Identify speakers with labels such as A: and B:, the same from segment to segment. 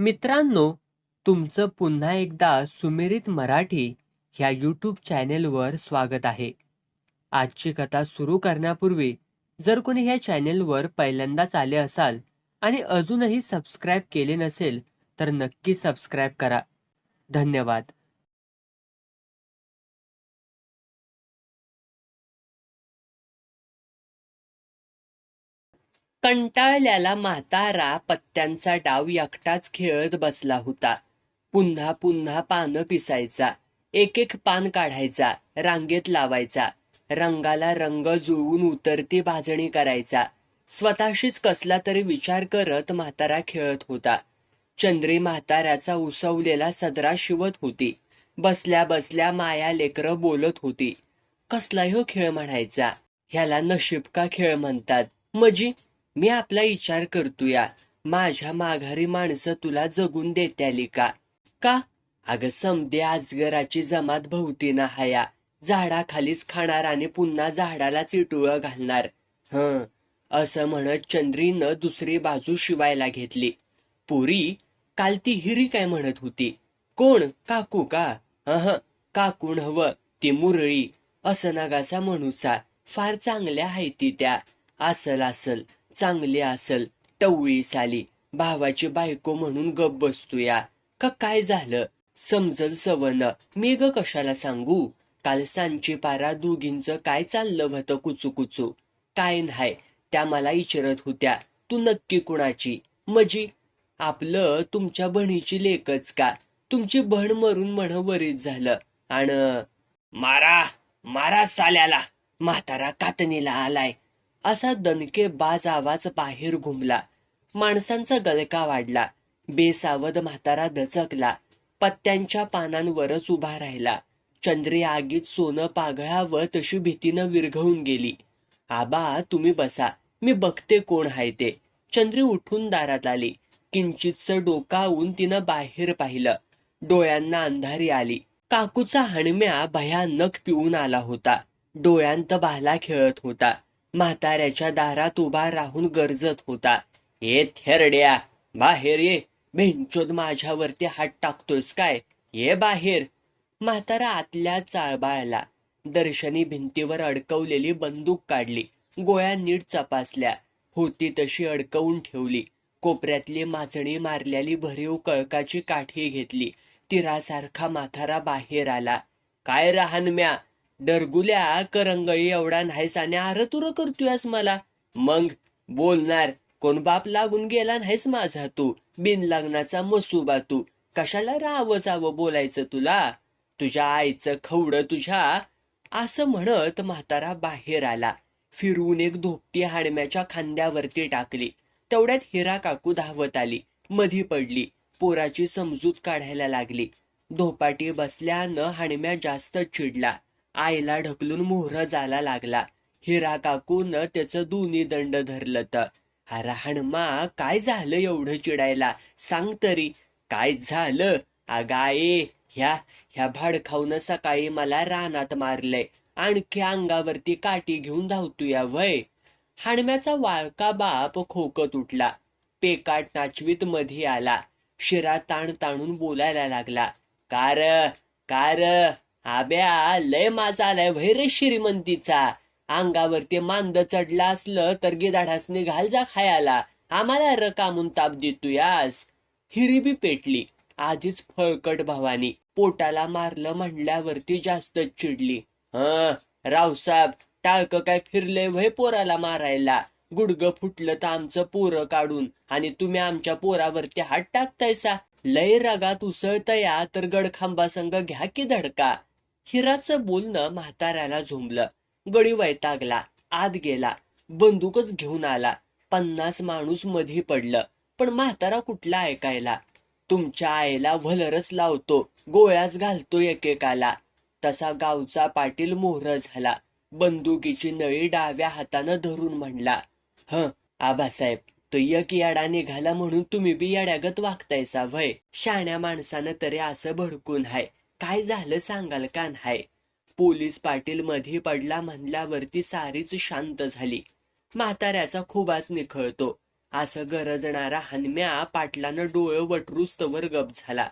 A: मित्रांनो तुमचं पुन्हा एकदा सुमिरित मराठी ह्या यूट्यूब चॅनेलवर स्वागत आहे. आजची कथा सुरू करण्यापूर्वी जर कोणी ह्या चॅनेलवर पहिल्यांदाच आले असाल आणि अजूनही सबस्क्राईब केले नसेल तर नक्की सबस्क्राईब करा. धन्यवाद. कंटाळल्याला म्हातारा पत्त्यांचा डाव एकटाच खेळत बसला होता. पुन्हा पुन्हा पानं पिसायचा. एक एक पान काढायचा. रांगेत लावायचा. रंगाला रंग जुळवून उतरती भाजणी करायचा. स्वतःशीच कसला तरी विचार करत म्हातारा खेळत होता. चंद्री म्हाताऱ्याचा उसवलेला सदरा शिवत होती. बसल्या बसल्या माया लेकर बोलत होती. कसला हो खेळ म्हणायचा. ह्याला नशीब का खेळ म्हणतात? मजी मी आपला विचार करतोया. माझ्या माघारी माणसं तुला जगून देत्याली का? का? अगं समदे आजगराची जमात भोवती ना हया. झाडाखालीच खाणार आणि पुन्हा झाडाला चिटुळ घालणार. हं असं म्हणत चंद्रीनं दुसरी बाजू शिवायला घेतली. पुरी काल ती हिरी काय म्हणत होती? कोण? काकू का? अह काकून हवं ती मुरळी. असं नगासा म्हणूसा. फार चांगल्या हायती त्या. असल असल चांगली असल टवळी साली भावाची बायको म्हणून गप बसतोया. का काय झालं? समजल सवन मी ग कशाला सांगू? काल सांची पारा दोघींच काय चाललं होतं कुचू कुचू? काय नाही त्या मला इचरत होत्या. तू नक्की कुणाची? मजी? आपलं तुमच्या बहिणीची लेकच का? तुमची बहीण मरून म्हण वरीच झालं. आणि मारा मारा साल्याला. म्हातारा कातणीला आलाय. असा दणके बाज आवाज बाहेर घुमला. माणसांचा गलका वाढला. बेसावध म्हातारा दचकला. पत्त्यांच्या पानांवरच उभा राहिला. चंद्रे आगीत सोनं पागळावं तशी भीतीनं विरघळून गेली. आबा तुम्ही बसा. मी बघते कोण हाय ते. चंद्री उठून दारात आली. किंचितस डोकावून तिनं बाहेर पाहिलं. डोळ्यांना अंधारी आली. काकूचा हणम्या भयानक पिऊन आला होता. डोळ्यांत भाला खेळत होता. म्हाताऱ्याच्या दारात उभा राहून गरजत होता. ये थेरड्या बाहेर ये. भेंचोद माझ्यावरती हात टाकतोयस काय? ये बाहेर. म्हातारा आतल्या चाळबाळला दर्शनी भिंतीवर अडकवलेली बंदूक काढली. गोळ्या नीट चपासल्या. होती तशी अडकवून ठेवली. कोपऱ्यातली माचणी मारलेली भरीव कळकाची काठी घेतली. तिरासारखा माथारा बाहेर आला. काय राहणम्या डरगुल्या करंगळी एवढा नाहीस आणि आरतुर करतोयस मला. मग बोलणार कोण बाप लागून गेला नाहीस माझा तू बिन लग्नाचा मसुबा तू. कशाला राव जावं बोलायचं तुला? तुझ्या आईचं खवड तुझ्या. असं म्हणत म्हातारा बाहेर आला. फिरवून एक धोपटी हाडम्याच्या खांद्यावरती टाकली. तेवढ्यात हिरा काकू धावत आली. मधी पडली. पोराची समजूत काढायला लागली. धोपाटी बसल्यानं हाडम्या जास्त चिडला. आईला ढकलून मोहर जायला लागला. हिरा काकून त्याचं दोन्ही दंड धरलं तर अरे हणमा काय झालं एवढं चिडायला? सांग तरी. काय झालं? अगाये ह्या ह्या भाडखाऊन सकाळी मला रानात मारलंय. आणखी अंगावरती काठी घेऊन धावतोया वय. हाणम्याचा वाळका बाप खोकत उठला. पेकाट नाचवीत मध्ये आला. शिरा ताण ताणून बोलायला लागला. कार कार आब्या लय माझा आलाय वैर रे श्रीमंतीचा? अंगावरती मांद चढला असलं तर गिदाडास निघाल जा खायला. आम्हाला रकामून ताप देतोयास. हिरीबी पेटली. आधीच फळकट भावानी पोटाला मारलं म्हणल्यावरती जास्त चिडली. ह रावसाहेब टाळक काय फिरले वय पोराला मारायला? गुडग फुटलं तर आमचं पोरं काढून आणि तुम्ही आमच्या पोरावरती हात टाकतायसा? लय रगात उसळतया तर गडखांबा संग घ्या की धडका. हिराचं बोलणं म्हाताऱ्याला झोंबलं. गडी वैतागला आत गेला बंदूकच घेऊन आला. पन्नास माणूस मधी पडलं पण म्हातारा कुठला ऐकायला? तुमच्या आईला व्हलरच लावतो गोळ्याच घालतो एकेकाला. तसा गावचा पाटील मोहर झाला. बंदुकीची नळी डाव्या हातानं धरून म्हणला ह आबासाहेब तो एक याडा निघाला म्हणून तुम्ही बी याड्यागत वागतायसा वय शाण्या माणसानं तरी असं भडकून हाय. काय झालं सांगाल का नाही? पोलीस पाटील मध्ये पडला म्हणल्यावरती सारीच शांत झाली. म्हाताऱ्याचा खुबाच निखळतो. असं गरजणारा हनम्या पाटलानं डोळं वटरूस्तवर गप झाला.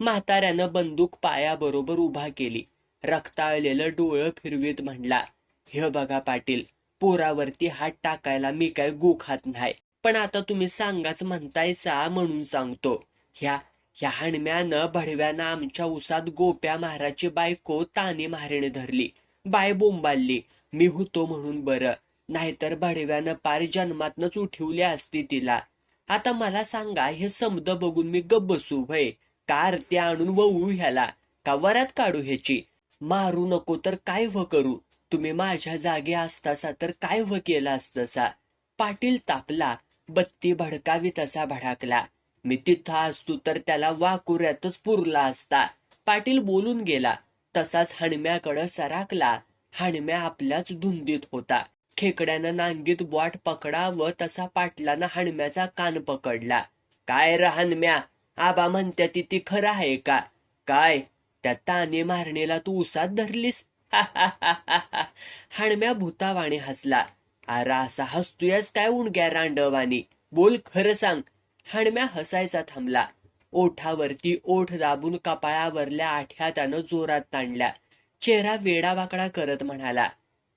A: म्हाताऱ्यानं बंदूक पायाबरोबर उभा केली. रक्ताळलेलं डोळं फिरवीत म्हणला हे बघा पाटील पोरावरती हात टाकायला मी काय गुखात नाही. पण आता तुम्ही सांगाच म्हणतायचा म्हणून सांगतो. ह्या ह्या हणम्यानं भडव्यानं आमच्या उसात गोप्या महाराजची बायको ताने मारेने धरली. बाय बोंबालली. मी होतो म्हणून बरं. नाहीतर भडव्यानं पार जन्मातनच उठवली असती तिला. आता मला सांगा हे समद बघून मी गप्प बसू भय. का आरती आणून वळू ह्याला? का वरात काढू ह्याची? मारू नको तर काय व करू? तुम्ही माझ्या जागी असतासा तर काय व केला असतसा? पाटील तापला. बत्ती भडकावी तसा भडाकला. मी तिथं असतो तर त्याला वाकुऱ्यातच पुरला असता. पाटील बोलून गेला. तसाच हणम्याकडं सराकला हणम्या आपल्याच धुंदीत होता. खेकड्यानं नांगीत बॉट पकडावं तसा पाटलानं हणम्याचा कान पकडला. काय र हणम्या? आबा म्हणत्या ती ती खरं आहे का? काय? त्या ताने मारणीला तू उसात धरलीस? हणम्या भूतावाणी हसला. अरा असा हसतुयास काय उणग्या रांडवानी? बोल खरं सांग. हणम्या हसायचा थांबला. ओठावरती ओठ दाबून कपाळावरल्या आठ्या त्यानं जोरात ताणल्या. चेहरा वेडावाकडा करत म्हणाला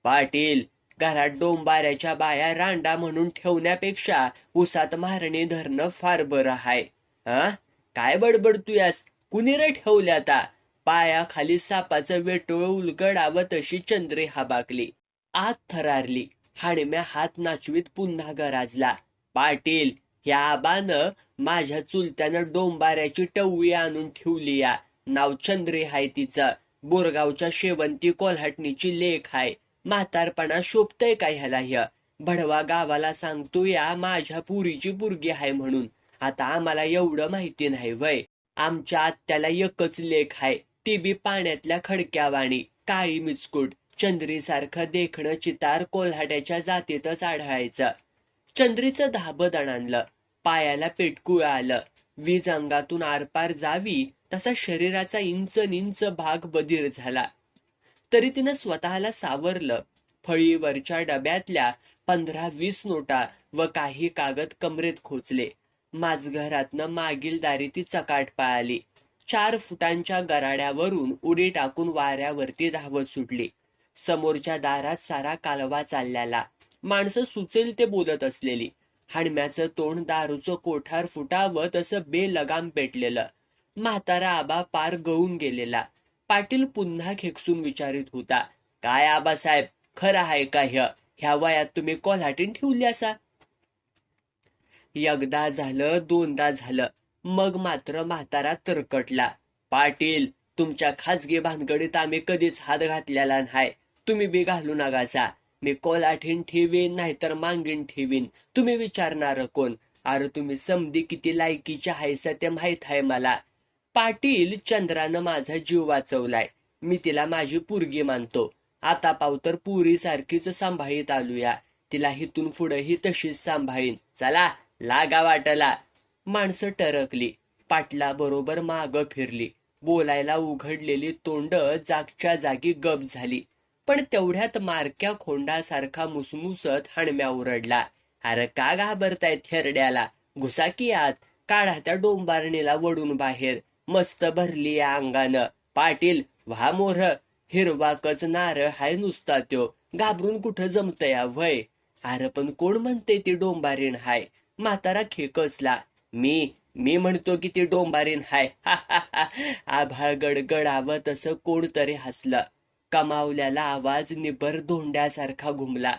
A: पाटील घरात डोंबाऱ्याच्या बाया रांडा म्हणून ठेवण्यापेक्षा उसात मारणे धरणं फार बरं हाय. हा काय बडबडतूयास? कुणी रे ठेवल्या आता पायाखाली सापाचं वेटोळ उलगडावं तशी चंद्रे हाबाकली. आत थरारली. हाणम्या हात नाचवीत पुन्हा गराजला पाटील ह्या आबानं माझ्या चुलत्यानं डोंबाऱ्याची टवळी आणून ठेवली या. नाव चंद्री हाय तिचं. बोरगावच्या शेवंती कोल्हाटणीची लेख हाय. म्हातारपणा शोभतय काय ह्याला ह्य? भडवा गावाला सांगतो या माझ्या पुरीची पुरगी हाय म्हणून. आता आम्हाला एवढं माहिती नाही वय. आमच्या आत्याला एकच लेख हाय. ती बी पाण्यातल्या खडक्यावाणी काळी मिचकूट चंद्रीसारखं देखणं चितार कोल्हाट्याच्या जातीतच आढळायचं. चंद्रीचं धाबदण आणलं. पायाला पेटकुळ आलं. वीज अंगातून आरपार जावी तसा शरीराचा इंच निंच भाग बधीर झाला. तरी तिनं स्वतःला सावरलं. फळीवरच्या डब्यातल्या पंधरा वीस नोटा व काही कागद कमरेत खोचले. माझघरातनं मागील दारी ती चकाट पळाली. चार फुटांच्या गराड्यावरून उडी टाकून वाऱ्यावरती धावत सुटली. समोरच्या दारात सारा कालवा चालल्याला. माणसं सुचेल ते बोलत असलेली. हाडम्याचं तोंड दारूचं कोठार फुटावं तसं बेलगाम पेटलेलं. म्हातारा आबा पार गळून गेलेला. पाटील पुन्हा खेकसून विचारित होता काय आबासाहेब खरं आहे का ह्य? ह्या वयात तुम्ही कोल्हाटीन ठेवली असा? एकदा झालं दोनदा झालं. मग मात्र म्हातारा तरकटला पाटील तुमच्या खाजगी भानगडीत आम्ही कधीच हात घातलेला नाही. तुम्ही बी घालू नकासा मी कोलाठीन ठेवीन नाहीतर मांगीन ठेवीन. तुम्ही विचारणार कोण? अरे तुम्ही समधी किती लायकीच्या हायसा ते माहीत आहे मला. पाटील चंद्रानं माझा जीव वाचवलाय. मी तिला माझी पुरगी मानतो. आता पाव तर पुरी सारखीच सांभाळीत आलूया. तिला हिथून पुढेही तशीच सांभाळीन. चला लागा वाटला माणसं टरकली. पाटला बरोबर माग फिरली. बोलायला उघडलेली तोंड जागच्या जागी गप झाली. पण तेवढ्यात मारक्या खोंडासारखा मुसमुसत हणम्या उरडला अरे का घाबरतायत थेरड्याला घुसा की आत. काढा त्या डोंबारणीला वडून बाहेर. मस्त भरली या अंगानं. पाटील व्हा मोर. हिरवाकच नार हाय नुसता त्यो. घाबरून कुठं जमतया वय? अरे पण कोण म्हणते ती डोंबारीण हाय? म्हातारा खेकसला मी मी म्हणतो की ती डोंबारीण हाय. आभाळ गडगडावं तसं कोणतरी हसलं. कमावल्याला आवाज निबर धोंड्यासारखा घुमला.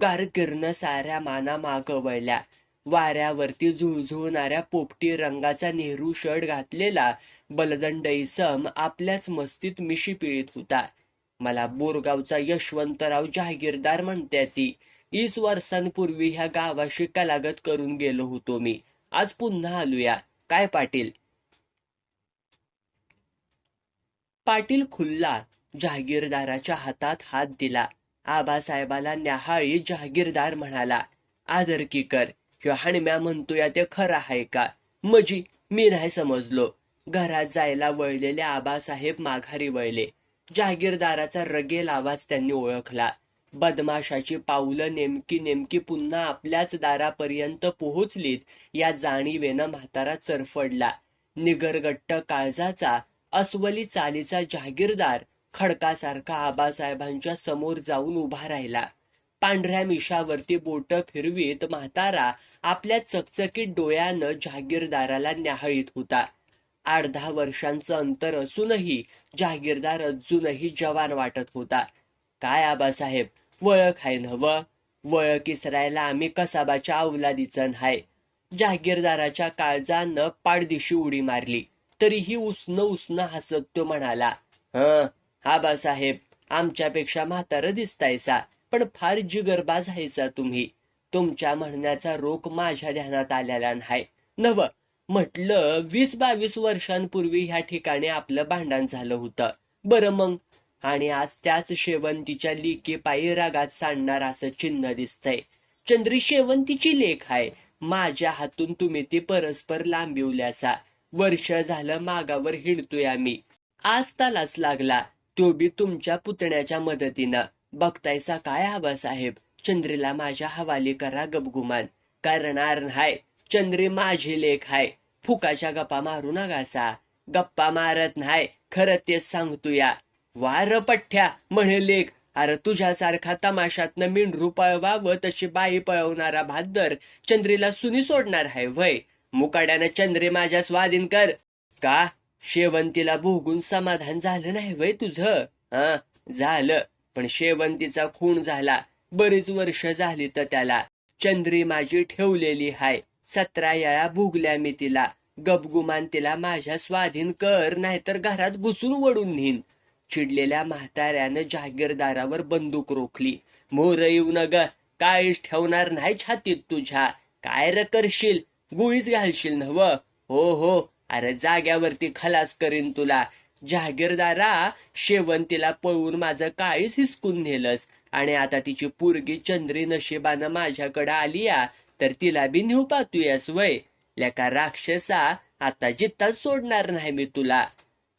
A: गारकिरण साऱ्या माना मागवळल्या वाऱ्यावरती झुळझुळणाऱ्या पोपटी रंगाचा नेहरू शर्ट घातलेला बलदंड इसम आपल्याच मस्तीत मिशी पिळीत होता. मला बोरगावचा यशवंतराव जहागीरदार म्हणते ती. वीस वर्षांपूर्वी ह्या गावाशी कलागत करून गेलो होतो मी. आज पुन्हा आलूया. काय पाटील? पाटील खुल्ला. जहागीरदाराच्या हातात हात दिला. आबासाहेबाला न्याहाळी जहागीरदार म्हणाला आदर की कर. ह्यो हाणम्या म्हणतोया ते खरं आहे का? मजी मी नाही समजलो. घरात जायला वळलेले आबासाहेब माघारी वळले. जहागीरदाराचा रगेल आवाज त्यांनी ओळखला. बदमाशाची पावलं नेमकी नेमकी पुन्हा आपल्याच दारापर्यंत पोहोचलीत या जाणीवेनं म्हातारा चरफडला. निगरगट्ट काळजाचा अस्वली चालीचा जहागीरदार खडकासारखा आबासाहेबांच्या समोर जाऊन उभा राहिला. पांढऱ्या मिशावरती बोट फिरवीत म्हातारा आपल्या चकचकीत डोळ्यानं जहागीरदाराला न्याहळीत होता. आठ दहा वर्षांचं अंतर असूनही जहागीरदार अजूनही जवान वाटत होता. काय आबासाहेब वळख आहे नव वळख इसरायला आम्ही कसाबाच्या अवलादीचं हाय जहागीरदाराच्या काळजानं पाडदिशी उडी मारली. तरीही उसनं उसनं हसत तो म्हणाला ह आबासाहेब आमच्यापेक्षा म्हातारं दिसतायसा पण फार जिगरबाज आहेसा तुम्ही. तुमच्या म्हणण्याचा रोख माझ्या ध्यानात आलेला नाही. नव म्हटलं वीस बावीस वर्षांपूर्वी ह्या ठिकाणी आपलं भांडण झालं होतं. बरं मग? आणि आज त्याच शेवंतीच्या लेखी पायी रागात सांडणार असं चिन्ह दिसतंय. चंद्री शेवंतीची लेख आहे. माझ्या हातून तुम्ही ती परस्पर लांबिवल्यासा. वर्ष झालं मागावर हिंडतोय आम्ही. आज तालाच लागला. तो बी तुमच्या पुतण्याच्या मदतीनं. बघतायसा काय आबासाहेब चंद्रीला माझ्या हवाली करा गपगुमान. करणार हाय. चंद्री माझी लेख हाय. फुकाच्या गप्पा मारू नकासा गप्पा मारत नाही. खरं तेच सांगतो या. वार पठ्ठ्या म्हणे लेख. अरे तुझ्यासारखा तमाशातनं मेंढरू पळवावं तशी बाई पळवणारा भाद्दर चंद्रीला सुनी सोडणार हाय वय मुकाड्यानं चंद्री माझ्या स्वाधीन कर. का? शेवंतीला भोगून समाधान झालं नाही वय तुझं? हा झालं. पण शेवंतीचा खून झाला. बरीच वर्ष झाली तर त्याला. चंद्री माझी ठेवलेली हाय. सतरा याळा भोगल्या मी तिला. गपगुमान तिला माझ्या स्वाधीन कर नाहीतर घरात घुसून वडून नेईन चिडलेल्या म्हाताऱ्यानं जागीरदारावर बंदूक रोखली. मोर येऊ न ग काळीच ठेवणार नाही छातीत तुझ्या. काय र करशील? गुळीच घालशील नव हो हो. अरे जाग्यावरती खलास करीन तुला. जहागीरदारा शेवंतीला पळवून माझं काळीच हिसकून नेलंस. आणि आता तिची पुरगी चंद्री नशिबानं माझ्याकडे आली या तर तिला बी नेऊ पाहतोयस वय. लेका राक्षसा आता जित्ताच सोडणार नाही मी तुला.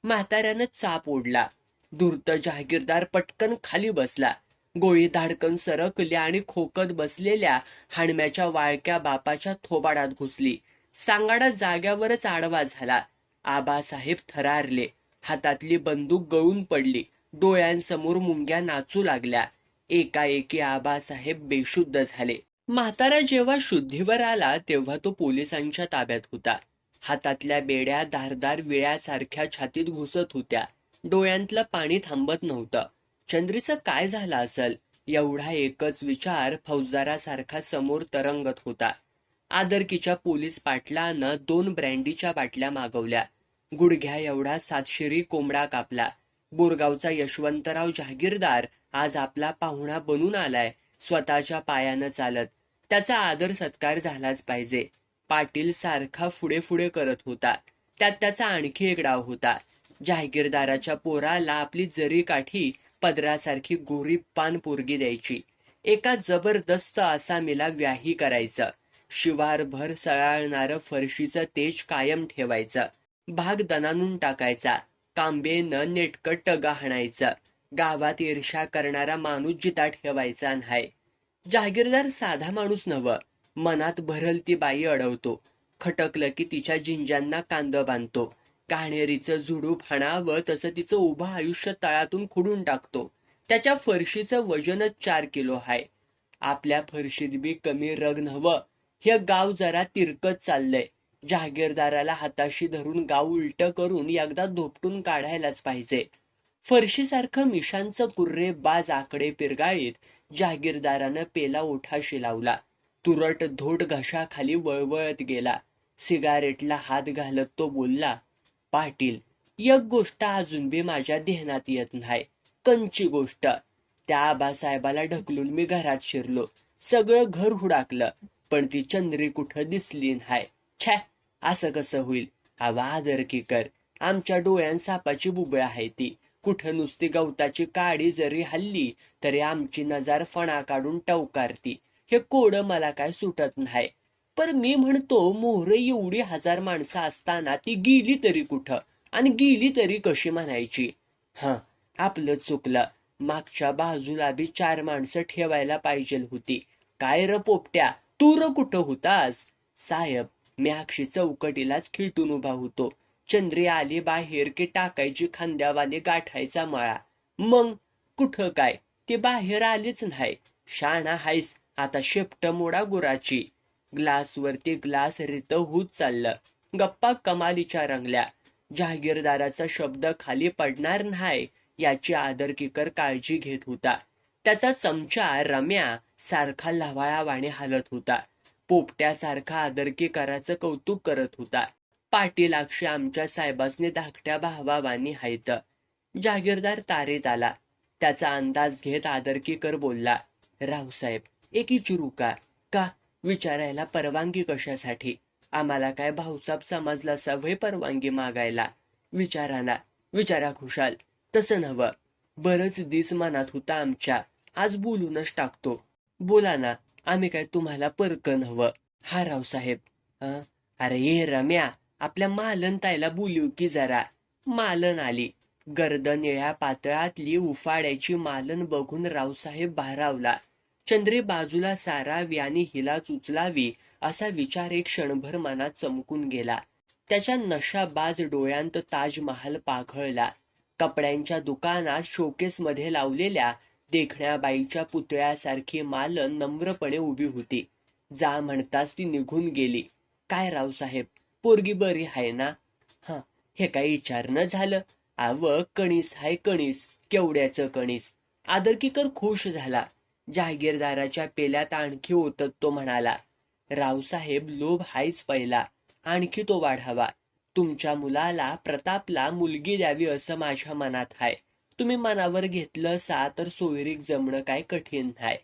A: म्हाताऱ्यानं चाप ओढला. धूर्त जहागीरदार पटकन खाली बसला. गोळी धाडकन सरकली आणि खोकत बसलेल्या हाणम्याच्या वाळक्या बापाच्या थोबाडात घुसली. सांगाडा जाग्यावरच आडवा झाला. आबासाहेब थरारले. हातातली बंदूक गळून पडली. डोळ्यांसमोर मुंग्या नाचू लागल्या. एकाएकी आबासाहेब बेशुद्ध झाले. म्हातारा जेव्हा शुद्धीवर आला तेव्हा तो पोलिसांच्या ताब्यात होता. हातातल्या बेड्या धारदार विळ्यासारख्या छातीत घुसत होत्या. डोळ्यांतलं पाणी थांबत नव्हतं. चंद्रीचं काय झालं असल? एवढा एकच विचार फौजदारासारखा समोर तरंगत होता. आदरकीच्या पोलीस पाटलानं दोन ब्रँडीच्या बाटल्या मागवल्या. गुडघ्या एवढा सातशिरी कोंबडा कापला. बोरगावचा यशवंतराव जहागीरदार आज आपला पाहुणा बनून आलाय स्वतःच्या पायानं चालत. त्याचा आदर सत्कार झालाच पाहिजे. पाटील सारखा पुढे पुढे करत होता. त्यात त्याचा आणखी एक डाव होता. जहागीरदाराच्या पोराला आपली जरी काठी पदरासारखी गोरी पान पोरगी द्यायची. एका जबरदस्त आसामीला व्याही करायचं. शिवारभर सळाळणारं फरशीचं तेज कायम ठेवायचं. भाग दणानून टाकायचा. कांबेनं नेटकट टगा हाणायचं गावात ईर्ष्या करणारा माणूस जिता ठेवायचा नाही जहागीरदार साधा माणूस नव मनात भरल ती बाई अडवतो. खटकलं की तिच्या जिंजांना कांद बांधतो. काणेरीचं झुडूप हाणावं तसं तिचं उभं आयुष्य तळातून खुडून टाकतो. त्याच्या फरशीचं वजनच चार किलो हाय. आपल्या फरशीत बी कमी रग नव्हं. हे गाव जरा तिरकत चाललंय. जहागीरदाराला हाताशी धरून गाव उलट करून एकदा धोपटून काढायलाच पाहिजे. फरशीसारखं मिशांचं कुर्रे बाज आकडे पिरगाळीत जहागीरदारानं पेला ओठाशी लावला. तुरट धोट घशाखाली वळवळत गेला. सिगारेटला हात घालत तो बोलला पाटील एक गोष्ट अजून बी माझ्या ध्यानात येत नाही. कंची गोष्ट. त्या आबासाहेबाला ढकलून मी घरात शिरलो. सगळं घर हुडाकलं. पण ती चंद्री कुठं दिसली नाही. छॅ असं कसं होईल? हवा आदर की कर. आमच्या डोळ्यां सापाची बुबळ आहे ती. कुठं नुसती गवताची काडी जरी हल्ली तरी आमची नजार फणा काढून टवकारती. हे कोड मला काय सुटत नाही. पर मी म्हणतो मोहरे एवढी हजार माणसं असताना ती गेली तरी कुठं? आणि गेली तरी कशी म्हणायची? हा आपलं चुकलं. मागच्या बाजूला बी चार माणसं ठेवायला पाहिजे होती. काय र पोपट्या? तूर कुठं होतास? साहेब मी अक्षी चौकटीलाच खिळटून उभा होतो. चंद्री आली बाहेर की टाकायची खांद्यावाने गाठायचा मळा. मग कुठं काय? ती बाहेर आलीच नाही. शाणा हायस आता शेपट मोडा गुराची. ग्लासवरती ग्लास रित होत चाललं. गप्पा कमालीच्या रंगल्या. जहागीरदाराचा शब्द खाली पडणार नाही याची आदरकीकर काळजी घेत होता. त्याचा चमचा रम्या सारखा लवाळावाने हालत होता. पोपट्यासारखा आदरकीकराचं कौतुक करत होता. पाटीलाक्षी आमच्या साहेबासने धाकट्या भावावानी हायत. जागीरदार तारेत आला. त्याचा अंदाज घेत आदरकीकर बोलला रावसाहेब एक इचुरू का? का विचारायला परवानगी कशासाठी? आम्हाला काय भाऊसाब समजला सवय परवानगी मागायला? विचाराना. विचारा खुशाल. तसं नवं बरच दिस मनात होता आमच्या. आज बोलूनच टाकतो. बोला ना आम्ही काय तुम्हाला परक हवं. हा रावसाहेब अरे ये रम्या आपल्या मालन ताईला बोलू की जरा. मालन आली. गर्द निळ्या पातळातली उफाड्याची मालन बघून रावसाहेब भारावला. चंद्री बाजूला सारावी आणि हिलाच उचलावी असा विचार एक क्षणभर मनात चमकून गेला. त्याच्या नशाबाज डोळ्यांत ताजमहाल पाघळला. कपड्यांच्या दुकानात शोकेस मध्ये लावलेल्या देखण्या बाईच्या पुतळ्यासारखी मालन नम्रपणे उभी होती. जा म्हणताच ती निघून गेली. काय रावसाहेब पोरगी बरी आहे ना? हा हे काही विचारणं झालं. आव कणीस हाय कणीस केवड्याचं कणीस? आदरकीकर खुश झाला. जहागीरदाराच्या पेल्यात आणखी ओतत तो म्हणाला रावसाहेब लोभ हायच पहिला. आणखी तो वाढावा. तुमच्या मुलाला प्रतापला मुलगी द्यावी असं माझ्या मनात हाय. तुम्ही मनावर घेतलं असा तर सोयरीक जमणं काय कठीण हाय.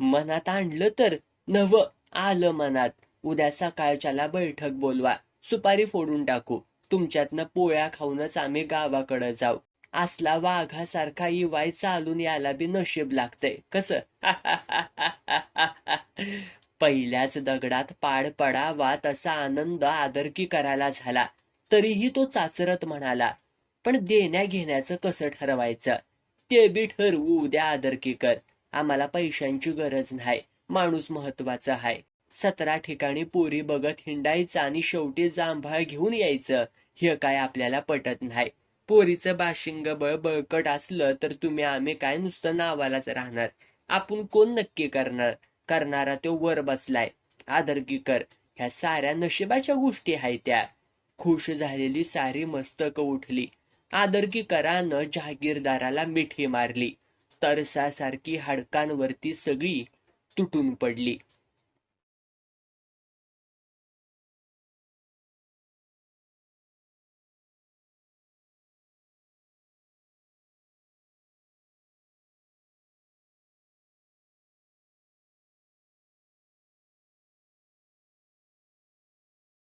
A: मनात आणलं तर नव आलं मनात. उद्या सकाळच्याला बैठक बोलवा. सुपारी फोडून टाकू. तुमच्यातनं पोळ्या खाऊनच आम्ही गावाकडे जाऊ. असला वाघासारखा इवाय चालून याला बी नशीब लागतंय. कस? पहिल्याच दगडात पाड पडावा तसा आनंद आदरकी करायला झाला. तरीही तो चाचरत म्हणाला पण देण्या घेण्याचं कसं ठरवायचं? ते बी ठरवू उद्या आदरकी कर. आम्हाला पैशांची गरज नाही माणूस महत्त्वाचा आहे. सतरा ठिकाणी पोरी बघत हिंडायचं आणि शेवटी जांभळ घेऊन यायचं हे काय आपल्याला पटत नाही. पोरीचं बाशिंग बळ बळकट असलं तर तुम्ही आम्ही काय नुसतं नावालाच राहणार? आपण कोण नक्की करणार? करणारा तो वर बसलाय. आदरकी कर. ह्या साऱ्या नशिबाच्या गोष्टी आहेत त्या. खुश झालेली सारी मस्तक उठली. आदरकी करानं जहागीरदाराला मिठी मारली. तरसासारखी हाडकांवरती सगळी तुटून पडली.